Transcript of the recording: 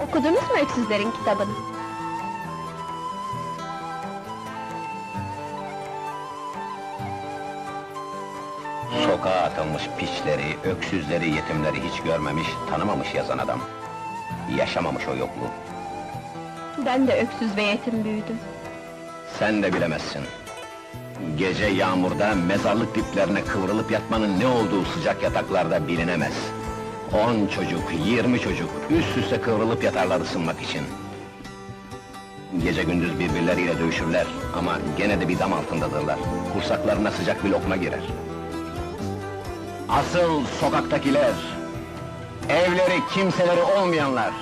Okudunuz mu öksüzlerin kitabını? Sokağa atılmış piçleri, öksüzleri, yetimleri hiç görmemiş, tanımamış yazan adam. Yaşamamış o yokluğu. Ben de öksüz ve yetim büyüdüm. Sen de bilemezsin. Gece yağmurda mezarlık diplerine kıvrılıp yatmanın ne olduğu sıcak yataklarda bilinemez. On çocuk, yirmi çocuk üst üste kıvrılıp yatarlar ısınmak için. Gece gündüz birbirleriyle dövüşürler ama gene de bir dam altındadırlar. Kursaklarına sıcak bir lokma girer. Asıl sokaktakiler, evleri kimseleri olmayanlar,